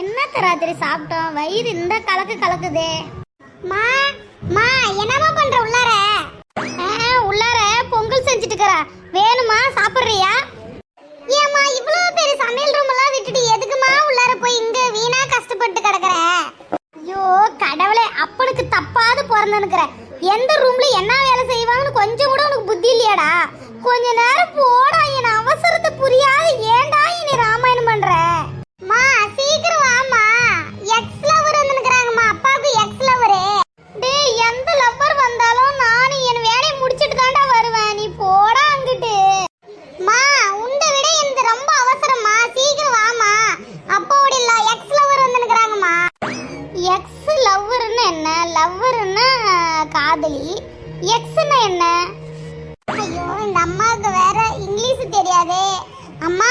என்னத்த ராத்திரி சாப்பிட்டோம்? வயிறு இந்த கலக்கு கலக்குதே. மா மா என்னமா பண்ற உள்ளார? உள்ளார பொங்கல் செஞ்சுட்டு இருக்கறா வேணுமா? சாப்பிடுறியா? ஏம்மா இவ்வளவு பெரிய சமையல் ரூம் எல்லாம் விட்டுட்டு எதுக்குமா உள்ளார போய் இங்க வீணா கஷ்டப்பட்டு கிடக்குற? ஐயோ கடவுளே அப்பனுக்கு தப்பாது பிறந்தனுக்குற எந்த ரூம்ல என்ன வேலை செய்வாங்கன்னு கொஞ்சம் கூட உனக்கு புத்தி இல்லையாடா? கொஞ்ச நேரம் போடா என் அவசரத்தை எக்ஸ் லவ்வர்னு என்ன? லவ்வர்னா காதலி. எக்ஸ்னா என்ன? ஐயோ இந்த அம்மாவுக்கு வேற இங்கிலீஷ் தெரியாதே. அம்மா